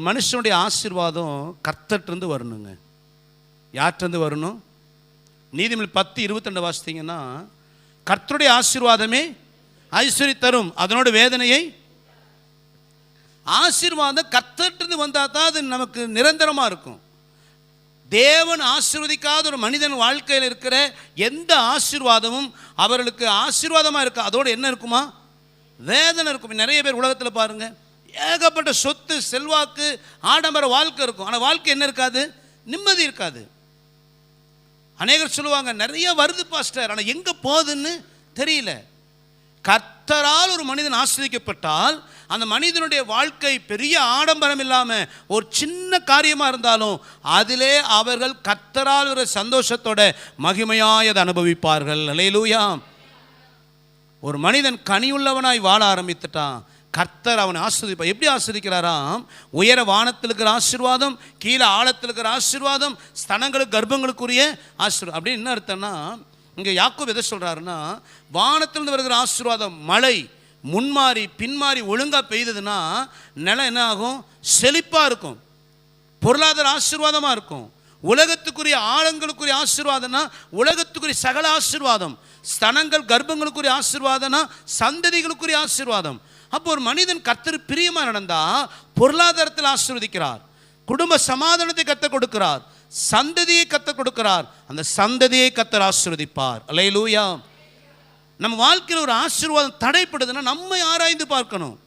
ஒரு மனுஷனுடைய ஆசீர்வாதம் கர்த்தட்டிருந்து வரணுங்க. யார்கிட்டருந்து வரணும்? நீதிமொழி பத்து இருபத்தெண்டு வாசித்தீங்கன்னா கர்த்தருடைய ஆசீர்வாதமே ஐஸ்வரி தரும். அதனோட வேதனையை ஆசீர்வாதம் கர்த்தட்டிருந்து வந்தால் தான் அது நமக்கு நிரந்தரமாக இருக்கும். தேவன் ஆசீர்வதிக்காத ஒரு மனிதன் வாழ்க்கையில் இருக்கிற எந்த ஆசீர்வாதமும் அவர்களுக்கு ஆசீர்வாதமாக இருக்கு? அதோடு என்ன இருக்குமா? வேதனை இருக்கும். நிறைய பேர் உலகத்தில் பாருங்கள் ஏகப்பட்ட சொத்து செல்வாக்கு ஆடம்பர வாழ்க்கை இருக்கும். ஆனால் வாழ்க்கை என்ன இருக்காது? நிம்மதி இருக்காது. அநேகர் சொல்லுவாங்க நிறைய வருது பாஸ்டர் ஆனால் எங்கே போகுதுன்னு தெரியல. கர்த்தரால் ஒரு மனிதன் ஆசிரியக்கப்பட்டால் அந்த மனிதனுடைய வாழ்க்கை பெரிய ஆடம்பரம் இல்லாமல் ஒரு சின்ன காரியமாக இருந்தாலும் அதிலே அவர்கள் கர்த்தரால் ஒரு சந்தோஷத்தோட மகிமையாய் அதை அனுபவிப்பார்கள். அலையிலூயா ஒரு மனிதன் கனியுள்ளவனாய் வாழ ஆரம்பித்துட்டான். கர்த்தர் அவனை ஆஸ்வதிப்பார் எப்படி ஆஸ்வதிக்கிறாராம்? உயர வானத்தில் இருக்கிற ஆசீர்வாதம் கீழே ஆழத்தில் இருக்கிற ஆசீர்வாதம் ஸ்தனங்களுக்கு கர்ப்பங்களுக்குரிய ஆசீர்வாதம். அப்படின்னு என்ன அர்த்தம்னா இங்கே யாக்கோப் எதை சொல்கிறாருன்னா வானத்திலிருந்து வருகிற ஆசீர்வாதம் மழை முன்மாறி பின்மாறி ஒழுங்காக பெய்ததுன்னா நிலம் என்ன ஆகும்? செழிப்பாக இருக்கும். பொருளாதார ஆசீர்வாதமாக இருக்கும். உலகத்துக்குரிய ஆழங்களுக்குரிய ஆசீர்வாதம்னா உலகத்துக்குரிய சகல ஆசீர்வாதம். ஸ்தனங்கள் கர்ப்பங்களுக்குரிய ஆசீர்வாதம்னா சந்ததிகளுக்குரிய ஆசீர்வாதம். அப்போ ஒரு மனிதன் கத்தர் பிரியமாக நடந்தால் பொருளாதாரத்தில் ஆசீர்வதிக்கிறார். குடும்ப சமாதானத்தை கற்றுக் கொடுக்கிறார். சந்ததியை கற்றுக் கொடுக்கிறார். அந்த சந்ததியை கத்தர் ஆசீர்வதிப்பார். லூயா நம்ம வாழ்க்கையில் ஒரு ஆசீர்வாதம் தடைப்படுதுன்னா நம்மை ஆராய்ந்து பார்க்கணும்.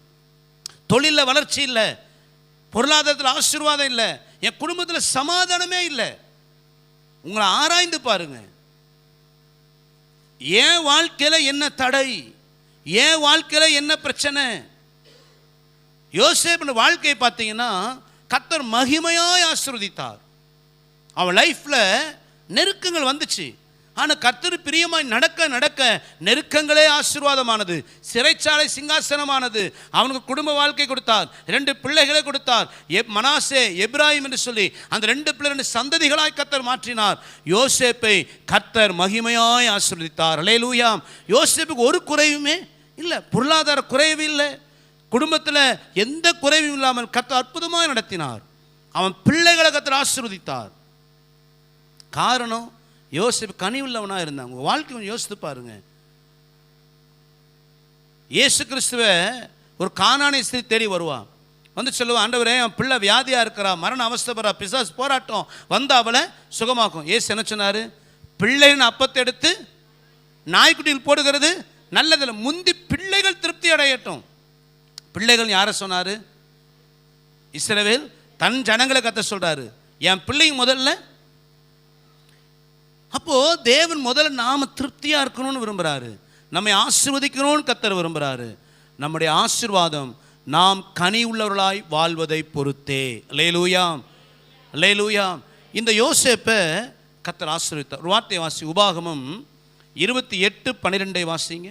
தொழிலில் வளர்ச்சி இல்லை. பொருளாதாரத்தில் ஆசீர்வாதம் இல்லை. என் குடும்பத்தில் சமாதானமே இல்லை. உங்களை ஆராய்ந்து பாருங்க. என் வாழ்க்கையில் என்ன தடை? என் வாழ்க்கையில் என்ன பிரச்சனை? யோசேப்பின் வாழ்க்கையை பார்த்தீங்கன்னா கத்தர் மகிமையாய் ஆசிர்வதித்தார். அவன் லைஃப்பில் நெருக்கங்கள் வந்துச்சு. ஆனால் கர்த்தர் பிரியமாய் நடக்க நடக்க நெருக்கங்களே ஆசீர்வாதமானது. சிறைச்சாலை சிங்காசனமானது. அவனுக்கு குடும்ப வாழ்க்கை கொடுத்தார். ரெண்டு பிள்ளைகளை கொடுத்தார். எப் மனாசே எப்ராஹிம் என்று சொல்லி அந்த ரெண்டு பிள்ளை ரெண்டு சந்ததிகளாய் கர்த்தர் மாற்றினார். யோசேப்பை கர்த்தர் மகிமையாய் ஆசீர்வதித்தார். அலேலூயாம் யோசேப்புக்கு ஒரு குறைவுமே இல்லை பொருளாதார குறைவு இல்லை. குடும்பத்தில் எந்த குறைவும் இல்லாமல் கத்த அற்புதமாக நடத்தினார். அவன் பிள்ளைகளை கர்த்தர் ஆசிர்வதித்தார். காரணம் யோசிப்பு கனிவுள்ளவனாக இருந்தாங்க உங்கள் வாழ்க்கை கொஞ்சம் யோசித்து பாருங்க. இயேசு கிறிஸ்துவ ஒரு காணானை ஸ்திரீ தேடி வருவான் வந்து சொல்லுவான் ஆண்டவரே என் பிள்ளை வியாதியாக இருக்கிறா மரண அவஸ்தப்படுறா பிசாஸ் போராட்டம் வந்து அவளை சுகமாக்கும். ஏசு என்ன சொன்னார்? பிள்ளைன்னு அப்பத்தை எடுத்து நாய்க்குட்டியில் போடுகிறது நல்லதில் முந்தி பிள்ளைகள் திருப்தி அடையட்டும். பிள்ளைகள் யாரை சொன்னார்? இஸ்ரவேல் தன் ஜனங்களை கத்த சொல்கிறாரு என் பிள்ளைங்க முதல்ல. அப்போது தேவன் முதல்ல நாம் திருப்தியாக இருக்கணும்னு விரும்புகிறாரு நம்மை ஆசிர்வதிக்கணும்னு கத்தர் விரும்புகிறாரு நம்முடைய ஆசீர்வாதம் நாம் கனி உள்ளவர்களாய் வாழ்வதை பொறுத்தே. லேலூயாம் லேலூயாம் இந்த யோசேப்பை கத்தர் ஆசிர்வித்தார் ஒரு வார்த்தை வாசி உபாகமம் இருபத்தி எட்டு பன்னிரெண்டை வாசிங்க.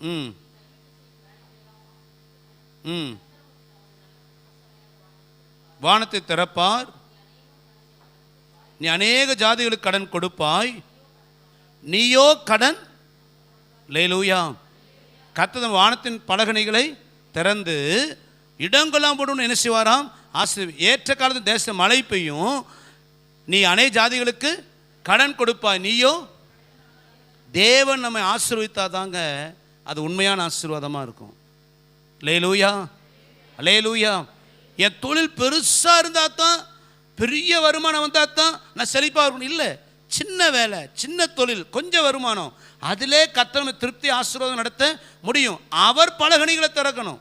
ம். ம். வானத்தை திறப்பார். நீ அநேக ஜாதிகளுக்கு கடன் கொடுப்பாய். நீயோ கடன். லேலூயா. கத்ததன் வானத்தின் பலகனைகளை திறந்து இடங்கள்லாம் போடும் என்ன செய்வாராம்? ஆசிரியர் ஏற்ற காலத்து தேச மழை பெய்யும். நீ அனை ஜாதிகளுக்கு கடன் கொடுப்பாய். நீயோ? தேவன் நம்மை ஆசீர்வித்தாதாங்க அது உண்மையான ஆசீர்வாதமாக இருக்கும். லேலூயா லேலூயா என் தொழில் பெருசாக இருந்தால் தான் பெரிய வருமானம் வந்தால் தான் நான் செழிப்பாக இருக்கணும். இல்லை சின்ன வேலை சின்ன தொழில் கொஞ்சம் வருமானம். அதிலே கத்தனை திருப்தி ஆசீர்வாதம் நடத்த முடியும். அவர் பலகணிகளை திறக்கணும்.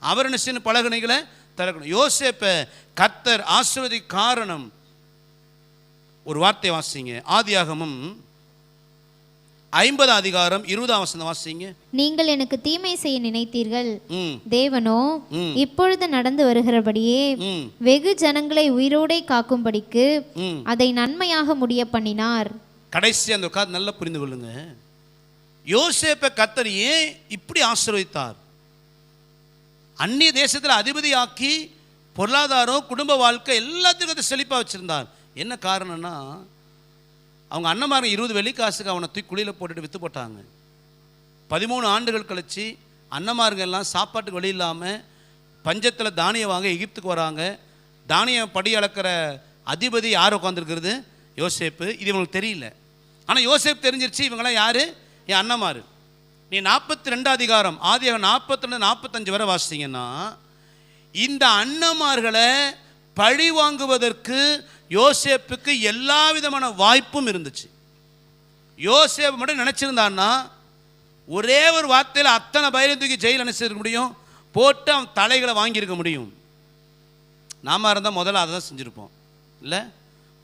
அவர் என்ன செய்யணும்? பலகணிகளை திறக்கணும். யோசேப்பை கத்தர் ஆசீர்வதி காரணம் ஒரு வார்த்தை வாசிங்க. ஆதியாகமும் ஐம்பது அதிகாரம் இருபதாம் வசனம் வாசிங்க. நீங்கள் எனக்கு தீமை செய்ய நினைத்தீர்கள். தேவனோ. இப்பொழுது நடந்து வருகிறபடியே வெகு ஜனங்களை உயிரோடே காக்கும்படிக்கு அதை நன்மையாக முடிய பண்ணினார் கடைசி அந்த உட்கார்ந்து நல்லா புரிந்து கொள்ளுங்க. யோசேப்பை கத்தர் ஏன் இப்படி ஆசீர்வதித்தார்? அந்நிய தேசத்தில் அதிபதியாக்கி பொருளாதாரம் குடும்ப வாழ்க்கை எல்லாத்துக்கும் அதை செழிப்பாக வச்சுருந்தார். என்ன காரணம்னா அவங்க அண்ணமாரங்க இருபது வெள்ளிக்காசுக்கு அவனை தூக்கி குழியில் போட்டுட்டு விற்று போட்டாங்க. பதிமூணு ஆண்டுகள் கழிச்சு அண்ணமாருங்க எல்லாம் சாப்பாட்டுக்கு வழி இல்லாமல் பஞ்சத்தில் தானியம் வாங்க எகிப்துக்கு வராங்க. தானியம் படி அளக்கிற அதிபதி யார் உட்காந்துருக்கிறது யோசேப்பு. இது இவங்களுக்கு தெரியல. ஆனால் யோசேப் தெரிஞ்சிருச்சு இவங்களாம் யார்? என் அண்ணமாரு. நீ நாற்பத்தி ரெண்டு அதிகாரம் ஆதி நாற்பத்தி ரெண்டு நாற்பத்தஞ்சு வரை வாசித்தீங்கன்னா இந்த அண்ணமார்களை பழி வாங்குவதற்கு யோசேப்புக்கு எல்லா விதமான வாய்ப்பும் இருந்துச்சு. யோசேப்பு மட்டும் நினச்சிருந்தான்னா ஒரே ஒரு வார்த்தையில் அத்தனை பயிரை தூக்கி ஜெயில் அனுப்பிச்சிருக்க முடியும் போட்டு அவன் தலைகளை வாங்கியிருக்க முடியும். நாம இருந்தால் முதல்ல அதை தான் செஞ்சுருப்போம். இல்லை?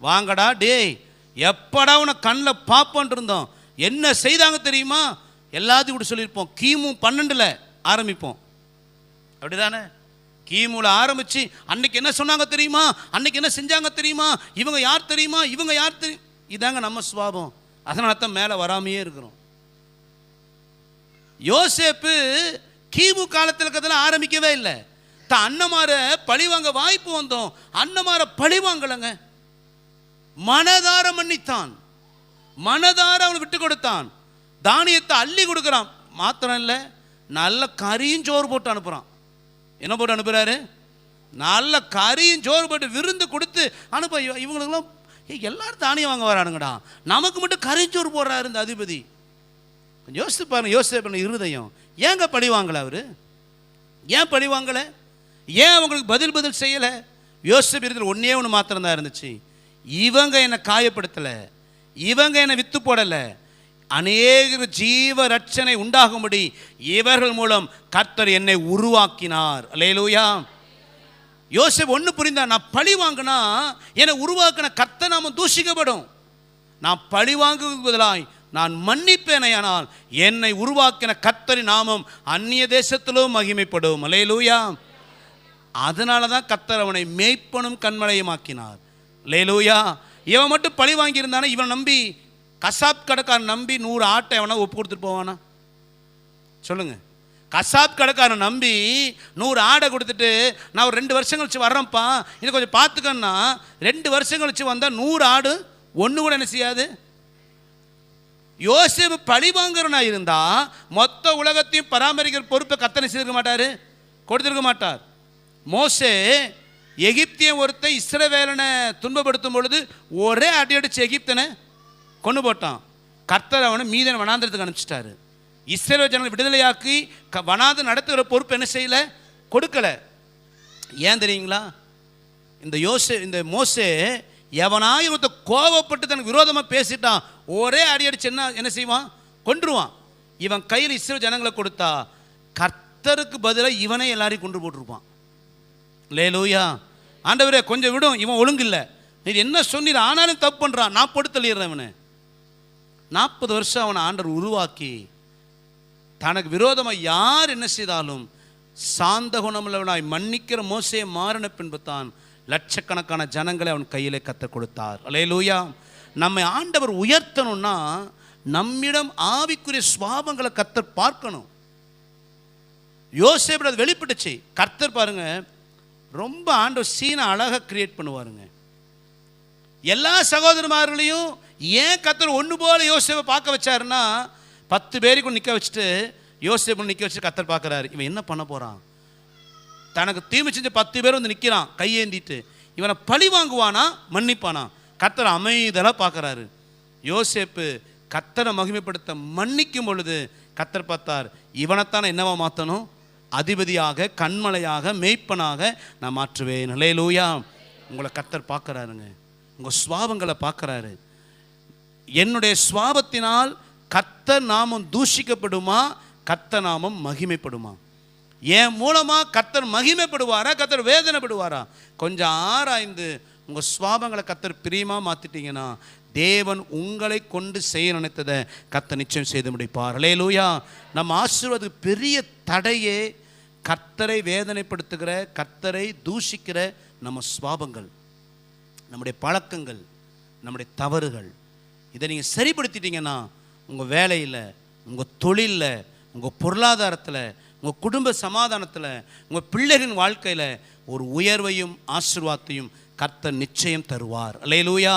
வாங்கடா டேய் எப்படா உன கண்ணில் பார்ப்போன்ட்டு இருந்தோம். என்ன செய்தாங்க தெரியுமா? எல்லாத்தையும் கூட சொல்லியிருப்போம். கிமு பன்னெண்டில் ஆரம்பிப்போம். அப்படிதானே? கீமுல ஆரம்பிச்சு அன்னைக்கு என்ன சொன்னாங்க தெரியுமா? அன்னைக்கு என்ன செஞ்சாங்க தெரியுமா? இவங்க யார் தெரியுமா? இவங்க யார் தெரியும் இதாங்க நம்ம சுவாபம் அதனால தான் மேலே வராமையே இருக்கிறோம். யோசேப்பு கிமு காலத்தில் இருக்கிறதெல்லாம் ஆரம்பிக்கவே இல்லை. தான் அண்ணமார பழிவாங்க வாய்ப்பு வந்தோம். அண்ணமார பழிவாங்கலங்க மனதார மன்னித்தான். மனதார அவனை விட்டு கொடுத்தான். தானியத்தை அள்ளி கொடுக்குறான். மாத்திரம் இல்லை நல்ல கறியும் சோறு போட்டு அனுப்புகிறான் என்ன போட்டு அனுப்புகிறாரு நல்ல கறியும் சோறு போட்டு விருந்து கொடுத்து அனுப்ப இவங்களுக்கெல்லாம் எல்லாரும் தானியம் வாங்க வரானுங்கடா. நமக்கு மட்டும் கறிச்சோறு போடுறாரு இந்த அதிபதி. யோசித்து பாருங்க யோசித்து பண்ண இருதயம். ஏங்க பழி வாங்கலை அவர்? ஏன் பழி வாங்கலை? ஏன் அவங்களுக்கு பதில் பதில் செய்யலை? யோசித்து பிரிதல் ஒன்றே ஒன்று மாத்திரம்தான் இருந்துச்சு. இவங்க என்னை காயப்படுத்தலை. இவங்க என்னை விற்று போடலை. அநேக ஜீவ ரட்சனை உண்டாகும்படி இவர்கள் மூலம் கர்த்தர் என்னை உருவாக்கினார். அல்லேலூயா. யோசிப் ஒன்று புரிந்தா நான் பழி வாங்கினா என்னை உருவாக்கின கர்த்த நாம தூஷிக்கப்படும். நான் பழி வாங்குவதாய் நான் நான் மன்னிப்பேனையானால் என்னை உருவாக்கின கத்தரி நாமம் அந்நிய தேசத்திலும் மகிமைப்படும். அலேலூயா அதனால தான் கத்தர் அவனை மேய்ப்பனும் கண்மலையுமாக்கினார் லேலூயா இவன் மட்டும் பழி வாங்கியிருந்தானே இவன் நம்பி கசாப் கடைக்காரன் நம்பி நூறு ஆட்டை எவனா ஒப்பு கொடுத்துட்டு போவானா? சொல்லுங்க. கசாப் கடைக்காரன் நம்பி நூறு ஆடை கொடுத்துட்டு நான் ஒரு ரெண்டு வருஷம் கழிச்சு வர்றேன்ப்பா. இதை கொஞ்சம் பார்த்துக்கன்னா ரெண்டு வருஷம் கழிச்சு வந்தால் நூறு ஆடு ஒன்று கூட என்ன செய்யாது? யோசிப்பு பழிவாங்கிறனா இருந்தால் மொத்த உலகத்தையும் பராமரிக்கிற பொறுப்பை கத்தனை செய்திருக்க மாட்டார்? கொடுத்துருக்க மாட்டார். மோசே எகிப்தியன் ஒருத்தன் இஸ்ரவேலனை துன்பப்படுத்தும் பொழுது ஒரே அடி அடிச்சு எகிப்தனை கொண்டு போட்டான். கர்த்தர் அவனை மீதன் வனாந்திரத்துக்கு அனுப்பிச்சிட்டாரு. இஸ்ரேல் ஜனங்களை விடுதலையாக்கி க வனாந்து நடத்துகிற பொறுப்பு என்ன செய்யலை? கொடுக்கலை. ஏன் தெரியுங்களா? இந்த யோசே இந்த மோசே எவனாயும் ஒருத்த கோவப்பட்டு தனக்கு விரோதமாக பேசிட்டான் ஒரே அடி அடிச்சு என்ன என்ன செய்வான்? கொன்றுவான். இவன் கையில் இஸ்ரேல் ஜனங்களை கொடுத்தா கர்த்தருக்கு பதிலாக இவனே எல்லாரையும் கொண்டு போட்டிருப்பான். லேலூயா ஆண்டவரே கொஞ்சம் விடும் இவன் ஒழுங்கு இல்லை நீ என்ன சொன்னீர் ஆனாலும் தப்பு பண்ணுறான் நான் போட்டு தள்ளிடுறேன் இவனை. நாற்பது வருஷம் அவனை ஆண்டவர் உருவாக்கி தனக்கு விரோதமாக யார் என்ன செய்தாலும் சாந்த குணமுள்ளவனாய் மன்னிக்கிற மோசையை மாறின பின்பு தான் லட்சக்கணக்கான ஜனங்களை அவன் கையிலே கற்றுக் கொடுத்தார். அலையலூயா நம்மை ஆண்டவர் உயர்த்தணும்னா நம்மிடம் ஆவிக்குரிய சுவாபங்களை கத்தர் பார்க்கணும். யோசேப்பு அது வெளிப்பட்டுச்சு. கர்த்தர் பாருங்க ரொம்ப ஆண்டவர் சீனை அழகாக கிரியேட் பண்ணுவாருங்க. எல்லா சகோதரமார்களையும் ஏன் கத்தர் ஒன்று போல யோசிப்பை பார்க்க வச்சாருன்னா பத்து பேருக்கு நிற்க வச்சுட்டு யோசிப்பு நிற்க வச்சு கத்தர் பார்க்குறாரு. இவன் என்ன பண்ண போகிறான் தனக்கு தீமை செஞ்ச பத்து பேர் வந்து நிற்கிறான் கையேந்திட்டு. இவனை பழி வாங்குவானா? மன்னிப்பானா? கத்தர் அமைதலாக பார்க்குறாரு. யோசேப்பு கத்தரை மகிமைப்படுத்த மன்னிக்கும் பொழுது கத்தர் பார்த்தார் இவனைத்தான் என்னவா மாற்றணும் அதிபதியாக கண்மலையாக மெய்ப்பனாக நான் மாற்றுவேன். நிலையிலூயா உங்களை கத்தர் பார்க்குறாருங்க. உங்கள் சுவாபங்களை பார்க்குறாரு. என்னுடைய சுவாபத்தினால் கத்த நாமம் தூஷிக்கப்படுமா கத்த நாமம் மகிமைப்படுமா? என் மூலமாக கத்தர் மகிமைப்படுவாரா கத்தர் வேதனைப்படுவாரா? கொஞ்சம் ஆராய்ந்து உங்கள் சுவாபங்களை கத்தர் பிரியமாக மாற்றிட்டீங்கன்னா தேவன் உங்களை கொண்டு செய்ய நினைத்ததை கத்த நிச்சயம் செய்து முடிப்பார். அலேலூயா நம்ம ஆசீர்வாதத்துக்கு பெரிய தடையே கத்தரை வேதனைப்படுத்துகிற கத்தரை தூஷிக்கிற நம்ம சுவாபங்கள் நம்முடைய பழக்கங்கள் நம்முடைய தவறுகள் இதை நீங்கள் சரிப்படுத்திட்டீங்கன்னா உங்கள் வேலையில் உங்கள் தொழிலில் உங்கள் பொருளாதாரத்தில் உங்கள் குடும்ப சமாதானத்தில் உங்கள் பிள்ளைகளின் வாழ்க்கையில் ஒரு உயர்வையும் ஆசிர்வாதத்தையும் கர்த்தர் நிச்சயம் தருவார். அலையலூயா.